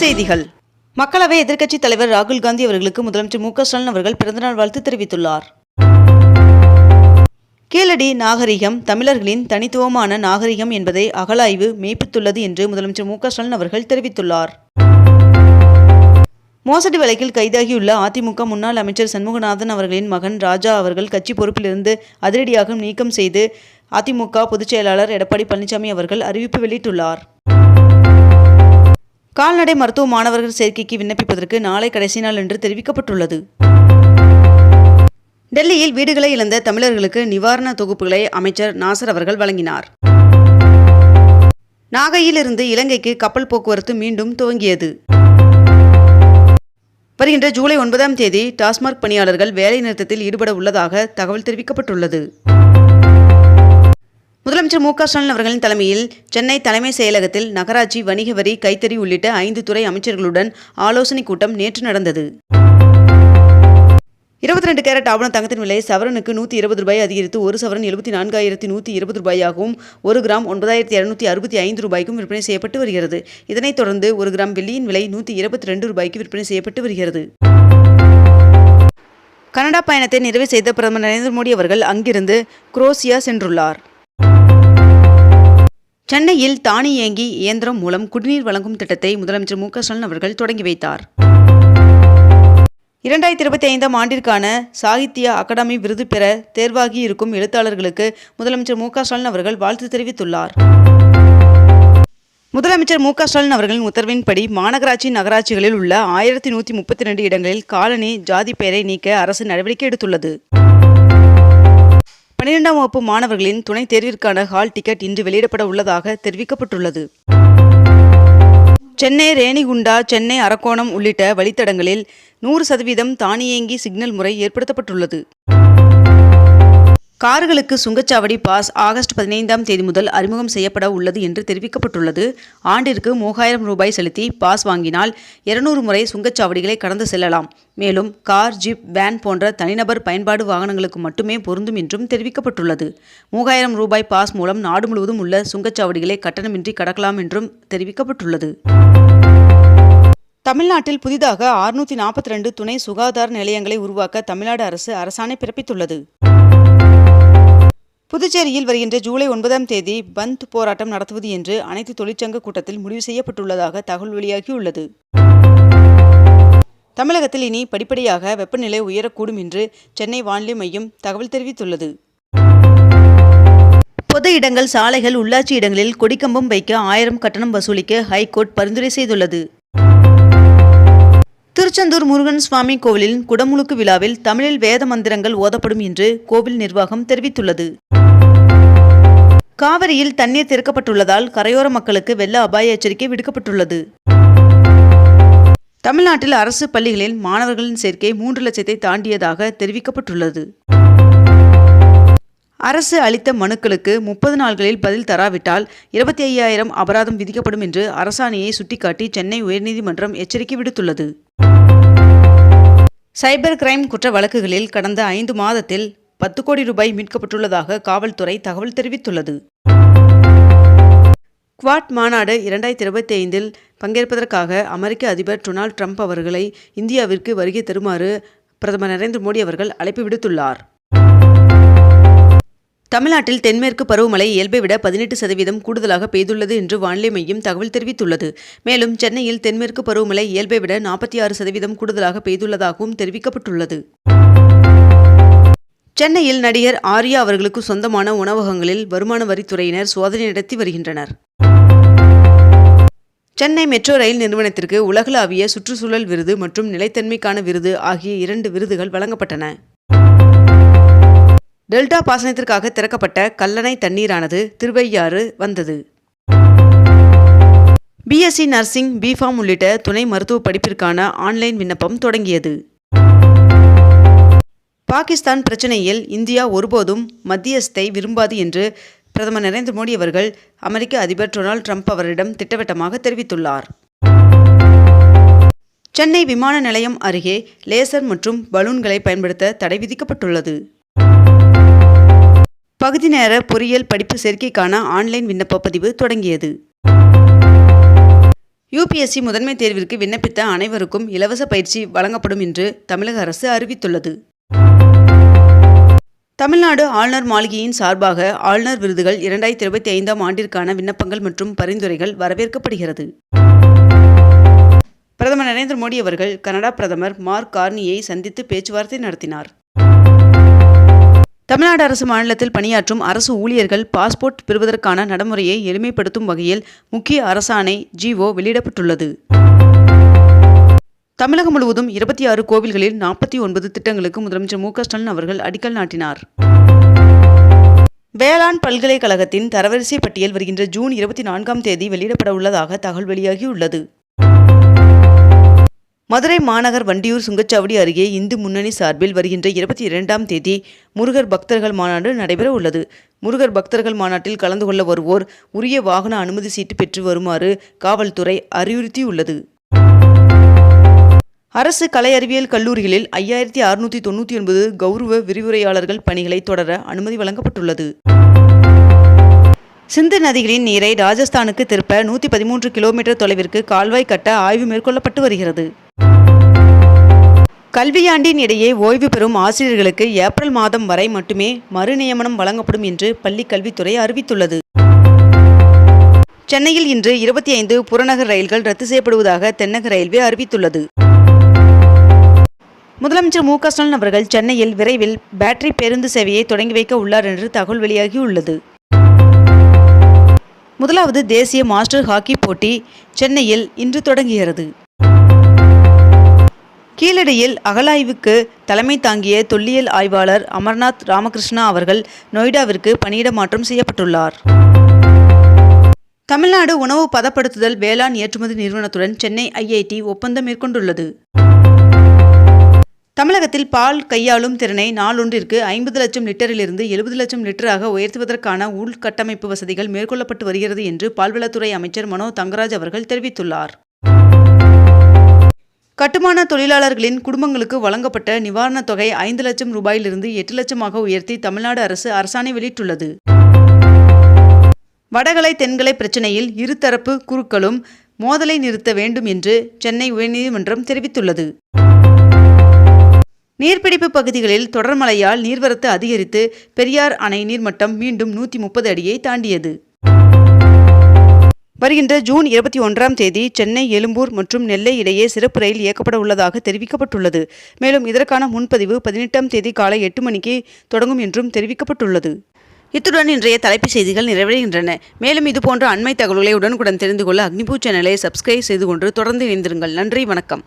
செய்திகள். மக்களவை எதிர்க்கட்சித் தலைவர் ராகுல் காந்தி அவர்களுக்கு முதலமைச்சர் மு க ஸ்டாலின் அவர்கள் பிறந்தநாள் வாழ்த்து தெரிவித்துள்ளார். கீழடி நாகரிகம் தமிழர்களின் தனித்துவமான நாகரிகம் என்பதை அகலாய்வு மெய்ப்பித்துள்ளது என்று முதலமைச்சர் மு க ஸ்டாலின் அவர்கள் தெரிவித்துள்ளார். மோசடி வழக்கில் கைதாகியுள்ள அதிமுக முன்னாள் அமைச்சர் சண்முகநாதன் அவர்களின் மகன் ராஜா அவர்கள் கட்சி பொறுப்பிலிருந்து அதிரடியாக நீக்கம் செய்து அதிமுக பொதுச் செயலாளர் எடப்பாடி பழனிசாமி அவர்கள் அறிவிப்பு வெளியிட்டுள்ளார். கால்நடை மருத்துவ மாணவர்கள் சேர்க்கைக்கு விண்ணப்பிப்பதற்கு நாளை கடைசி நாள் என்று தெரிவிக்கப்பட்டுள்ளது. டெல்லியில் வீடுகளை இழந்த தமிழர்களுக்கு நிவாரண தொகுப்புகளை அமைச்சர் நாசர் அவர்கள் வழங்கினார். நாகையிலிருந்து இலங்கைக்கு கப்பல் போக்குவரத்து மீண்டும் துவங்கியது. வருகின்ற ஜூலை ஒன்பதாம் தேதி டாஸ்மாக் பணியாளர்கள் வேலை நிறுத்தத்தில் ஈடுபட உள்ளதாக தகவல் தெரிவிக்கப்பட்டுள்ளது. முதலமைச்சர் மு க ஸ்டாலின் அவர்களின் தலைமையில் சென்னை தலைமை செயலகத்தில் நகராட்சி வணிக வரி கைத்தறி உள்ளிட்ட ஐந்து துறை அமைச்சர்களுடன் ஆலோசனைக் கூட்டம் நேற்று நடந்தது. இருபத்தி ரெண்டு கேரட் ஆவண தங்கத்தின் விலை சவரனுக்கு நூற்றி இருபது ரூபாய் அதிகரித்து ஒரு சவரன் எழுபத்தி நான்காயிரத்தி நூற்றி இருபது ரூபாயாகவும் ஒரு கிராம் ஒன்பதாயிரத்தி இரநூத்தி அறுபத்தி ஐந்து ரூபாய்க்கும் விற்பனை செய்யப்பட்டு வருகிறது. இதனைத் தொடர்ந்து ஒரு கிராம் வெள்ளியின் விலை நூற்றி இருபத்தி ரெண்டு ரூபாய்க்கு விற்பனை செய்யப்பட்டு வருகிறது. கனடா பயணத்தை நிறைவு செய்த பிரதமர் நரேந்திர மோடி அவர்கள் அங்கிருந்து குரோசியா சென்றுள்ளார். சென்னையில் தானியங்கி இயந்திரம் மூலம் குடிநீர் வழங்கும் திட்டத்தை முதலமைச்சர் மு க ஸ்டாலின் அவர்கள் தொடங்கி வைத்தார். இரண்டாயிரத்தி இருபத்தி ஐந்தாம் ஆண்டிற்கான சாகித்ய அகாடமி விருது பெற தேர்வாகி இருக்கும் எழுத்தாளர்களுக்கு முதலமைச்சர் மு க ஸ்டாலின் அவர்கள் வாழ்த்து தெரிவித்துள்ளார். முதலமைச்சர் மு க ஸ்டாலின் அவர்களின் உத்தரவின்படி மாநகராட்சி நகராட்சிகளில் உள்ள ஆயிரத்தி நூற்றி முப்பத்தி ரெண்டு இடங்களில் காலனி ஜாதி பெயரை நீக்க அரசு நடவடிக்கை எடுத்துள்ளது. பன்னிரெண்டாம் வகுப்பு மாணவர்களின் துணைத் தேர்விற்கான ஹால் டிக்கெட் இன்று வெளியிடப்பட உள்ளதாக தெரிவிக்கப்பட்டுள்ளது. சென்னை ரேணிகுண்டா சென்னை அரக்கோணம் உள்ளிட்ட வழித்தடங்களில் நூறு சதவீதம் தானியங்கி சிக்னல் முறை ஏற்படுத்தப்பட்டுள்ளது. கார்களுக்கு சுங்கச்சாவடி பாஸ் ஆகஸ்ட் பதினைந்தாம் தேதி முதல் அறிமுகம் செய்யப்பட உள்ளது என்று தெரிவிக்கப்பட்டுள்ளது. ஆண்டிற்கு மூவாயிரம் ரூபாய் செலுத்தி பாஸ் வாங்கினால் இருநூறு முறை சுங்கச்சாவடிகளை கடந்து செல்லலாம். மேலும் கார் ஜிப் வேன் போன்ற தனிநபர் பயன்பாடு வாகனங்களுக்கு மட்டுமே பொருந்தும் என்றும் தெரிவிக்கப்பட்டுள்ளது. மூவாயிரம் ரூபாய் பாஸ் மூலம் நாடு முழுவதும் உள்ள சுங்கச்சாவடிகளை கட்டணமின்றி கடக்கலாம் என்றும் தெரிவிக்கப்பட்டுள்ளது. தமிழ்நாட்டில் புதிதாக அறுநூற்றி நாற்பத்தி ரெண்டு துணை சுகாதார நிலையங்களை உருவாக்க தமிழ்நாடு அரசு அரசாணை பிறப்பித்துள்ளது. புதுச்சேரியில் வருகின்ற ஜூலை ஒன்பதாம் தேதி பந்த் போராட்டம் நடத்துவது என்று அனைத்து தொழிற்சங்க கூட்டத்தில் முடிவு செய்யப்பட்டுள்ளதாக தகவல் வெளியாகியுள்ளது. தமிழகத்தில் இனி படிப்படியாக வெப்பநிலை உயரக்கூடும் என்று சென்னை வானிலை மையம் தகவல் தெரிவித்துள்ளது. பொது இடங்கள் சாலைகள் உள்ளாட்சி இடங்களில் கொடிக்கம்பம் வைக்க ஆயிரம் கட்டணம் வசூலிக்க ஹைகோர்ட் பரிந்துரை செய்துள்ளது. திருச்செந்தூர் முருகன் சுவாமி கோவிலின் குடமுழுக்கு விழாவில் தமிழில் வேத மந்திரங்கள் ஓதப்படும் என்று கோவில் நிர்வாகம் தெரிவித்துள்ளது. காவிரியில் தண்ணீர் திறக்கப்பட்டுள்ளதால் கரையோர மக்களுக்கு வெள்ள அபாய எச்சரிக்கை விடுக்கப்பட்டுள்ளது. தமிழ்நாட்டில் அரசு பள்ளிகளில் மாணவர்களின் சேர்க்கை மூன்று லட்சத்தை தாண்டியதாக தெரிவிக்கப்பட்டுள்ளது. அரசு அளித்த மனுக்களுக்கு முப்பது நாள்களில் பதில் தராவிட்டால் இருபத்தி ஐயாயிரம் அபராதம் விதிக்கப்படும் என்று அரசாணையை சுட்டிக்காட்டி சென்னை உயர்நீதிமன்றம் எச்சரிக்கை விடுத்துள்ளது. சைபர் கிரைம் குற்ற வழக்குகளில் கடந்த ஐந்து மாதத்தில் பத்து கோடி ரூபாய் மீட்கப்பட்டுள்ளதாக காவல்துறை தகவல் தெரிவித்துள்ளது. குவாட் மாநாடு இரண்டாயிரத்தி இருபத்தி ஐந்தில் பங்கேற்பதற்காக அமெரிக்க அதிபர் டொனால்ட் ட்ரம்ப் அவர்களை இந்தியாவிற்கு வருகை தருமாறு பிரதமர் நரேந்திர மோடி அவர்கள் அழைப்பு விடுத்துள்ளார். தமிழ்நாட்டில் தென்மேற்கு பருவமழை இயல்பை விட பதினெட்டு சதவீதம் கூடுதலாக பெய்துள்ளது என்று வானிலை மையம் தகவல் தெரிவித்துள்ளது. மேலும் சென்னையில் தென்மேற்கு பருவமழை இயல்பை விட நாற்பத்தி ஆறு சதவீதம் கூடுதலாக பெய்துள்ளதாகவும் தெரிவிக்கப்பட்டுள்ளது. சென்னையில் நடிகர் ஆர்யா அவர்களுக்கு சொந்தமான உணவகங்களில் வருமான வரித்துறையினர் சோதனை நடத்தி வருகின்றனர். சென்னை மெட்ரோ ரயில் நிறுவனத்திற்கு உலகளாவிய சுற்றுச்சூழல் விருது மற்றும் நிலைத்தன்மைக்கான விருது ஆகிய இரண்டு விருதுகள் வழங்கப்பட்டன. டெல்டா பாசனத்திற்காக திறக்கப்பட்ட கல்லணை தண்ணீரானது திருவையாறு வந்தது. பிஎஸ்சி நர்சிங் பிஃபார்ம் உள்ளிட்ட துணை மருத்துவ படிப்பிற்கான ஆன்லைன் விண்ணப்பம் தொடங்கியது. பாகிஸ்தான் பிரச்சனையில் இந்தியா ஒருபோதும் மத்தியஸ்தை விரும்பாது என்று பிரதமர் நரேந்திர மோடி அவர்கள் அமெரிக்க அதிபர் டொனால்ட் ட்ரம்ப் அவரிடம் திட்டவட்டமாக தெரிவித்துள்ளார். சென்னை விமான நிலையம் அருகே லேசர் மற்றும் பலூன்களை பயன்படுத்த தடை விதிக்கப்பட்டுள்ளது. பகுதி நேர பொறியியல் படிப்பு சேர்க்கைக்கான ஆன்லைன் விண்ணப்ப பதிவு தொடங்கியது. யுபிஎஸ்சி முதன்மை தேர்விற்கு விண்ணப்பித்த அனைவருக்கும் இலவச பயிற்சி வழங்கப்படும் என்று தமிழக அரசு அறிவித்துள்ளது. தமிழ்நாடு ஆளுநர் மாளிகையின் சார்பாக ஆளுநர் விருதுகள் இரண்டாயிரத்தி இருபத்தி ஐந்தாம் ஆண்டிற்கான விண்ணப்பங்கள் மற்றும் பரிந்துரைகள் வரவேற்கப்படுகிறது. பிரதமர் நரேந்திர மோடி அவர்கள் கனடா பிரதமர் மார்க் கார்னியை சந்தித்து பேச்சுவார்த்தை நடத்தினார். தமிழ்நாடு அரசு மாநிலத்தில் பணியாற்றும் அரசு ஊழியர்கள் பாஸ்போர்ட் பெறுவதற்கான நடைமுறையை எளிமைப்படுத்தும் வகையில் முக்கிய அரசாணை ஜிஓ வெளியிடப்பட்டுள்ளது. தமிழகம் முழுவதும் இருபத்தி ஆறு கோவில்களில் நாற்பத்தி ஒன்பது திட்டங்களுக்கு முதலமைச்சர் மு ஸ்டாலின் அவர்கள் அடிக்கல் நாட்டினார். வேளாண் பல்கலைக்கழகத்தின் தரவரிசை பட்டியல் வருகின்ற ஜூன் இருபத்தி நான்காம் தேதி வெளியிடப்பட உள்ளதாக தகவல் வெளியாகியுள்ளது. மதுரை மாநகர் வண்டியூர் சுங்கச்சாவடி அருகே இந்து முன்னணி சார்பில் வருகின்ற இருபத்தி இரண்டாம் தேதி முருகர் பக்தர்கள் மாநாடு நடைபெற உள்ளது. முருகர் பக்தர்கள் மாநாட்டில் கலந்து கொள்ள வருவோர் உரிய வாகன அனுமதி சீட்டு பெற்று வருமாறு காவல்துறை அறிவுறுத்தியுள்ளது. அரசு கலை அறிவியல் கல்லூரிகளில் ஐயாயிரத்தி அறுநூற்றி தொண்ணூற்றி ஒன்பது கௌரவ விரிவுரையாளர்கள் பணிகளை தொடர அனுமதி வழங்கப்பட்டுள்ளது. சிந்து நதிகளின் நீரை ராஜஸ்தானுக்கு திருப்ப நூற்றி பதிமூன்று கிலோமீட்டர் தொலைவிற்கு கால்வாய் கட்ட ஆய்வு மேற்கொள்ளப்பட்டு வருகிறது. கல்வியாண்டின் இடையே ஓய்வு பெறும் ஆசிரியர்களுக்கு ஏப்ரல் மாதம் வரை மட்டுமே மறுநியமனம் வழங்கப்படும் என்று பள்ளிக் கல்வித்துறை அறிவித்துள்ளது. சென்னையில் இன்று இருபத்தி ஐந்து புறநகர் ரயில்கள் ரத்து செய்யப்படுவதாக தென்னக ரயில்வே அறிவித்துள்ளது. முதலமைச்சர் மு க ஸ்டாலின் அவர்கள் சென்னையில் விரைவில் பேட்டரி பேருந்து சேவையை தொடங்கி வைக்க உள்ளார் என்று தகவல் வெளியாகியுள்ளது. முதலாவது தேசிய மாஸ்டர் ஹாக்கி போட்டி சென்னையில் இன்று தொடங்குகிறது. கீழடியில் அகலாய்வுக்கு தலைமை தாங்கிய தொல்லியல் ஆய்வாளர் அமர்நாத் ராமகிருஷ்ணா அவர்கள் நொய்டாவிற்கு பணியிட மாற்றம் செய்யப்பட்டுள்ளார். தமிழ்நாடு உணவு பதப்படுத்துதல் வேளாண் ஏற்றுமதி நிறுவனத்துடன் சென்னை ஐஐடி ஒப்பந்தம் மேற்கொண்டுள்ளது. தமிழகத்தில் பால் கையாளும் திறனை நாளொன்றிற்கு ஐம்பது லட்சம் லிட்டரிலிருந்து எழுபது லட்சம் லிட்டராக உயர்த்துவதற்கான உள்கட்டமைப்பு வசதிகள் மேற்கொள்ளப்பட்டு வருகிறது என்று பால்வளத்துறை அமைச்சர் மனோ தங்கராஜ் அவர்கள் தெரிவித்துள்ளார். கட்டுமான தொழிலாளர்களின் குடும்பங்களுக்கு வழங்கப்பட்ட நிவாரணத் தொகை ஐந்து லட்சம் ரூபாயிலிருந்து எட்டு லட்சமாக உயர்த்தி தமிழ்நாடு அரசு அரசாணை வெளியிட்டுள்ளது. வடகலை தென்கலை பிரச்சினையில் இருதரப்பு குழுக்களும் மோதலை நிறுத்த வேண்டும் என்று சென்னை உயர்நீதிமன்றம் தெரிவித்துள்ளது. நீர்பிடிப்பு பகுதிகளில் தொடர் மழையால் நீர்வரத்து அதிகரித்து பெரியார் அணை நீர்மட்டம் மீண்டும் நூற்றி முப்பது அடியை தாண்டியது. வருகின்ற ஜூன் இருபத்தி ஒன்றாம் தேதி சென்னை எழும்பூர் மற்றும் நெல்லை இடையே சிறப்பு ரயில் இயக்கப்பட உள்ளதாக தெரிவிக்கப்பட்டுள்ளது. மேலும் இதற்கான முன்பதிவு பதினெட்டாம் தேதி காலை எட்டு மணிக்கு தொடங்கும் என்றும் தெரிவிக்கப்பட்டுள்ளது. இத்துடன் இன்றைய தலைப்புச் செய்திகள் நிறைவடைகின்றன. மேலும் இதுபோன்ற அண்மை தகவல்களை உடனுக்குடன் தெரிந்து கொள்ள அக்னிபூ சேனலை சப்ஸ்கிரைப் செய்து கொண்டு தொடர்ந்து இணைந்திருங்கள். நன்றி வணக்கம்.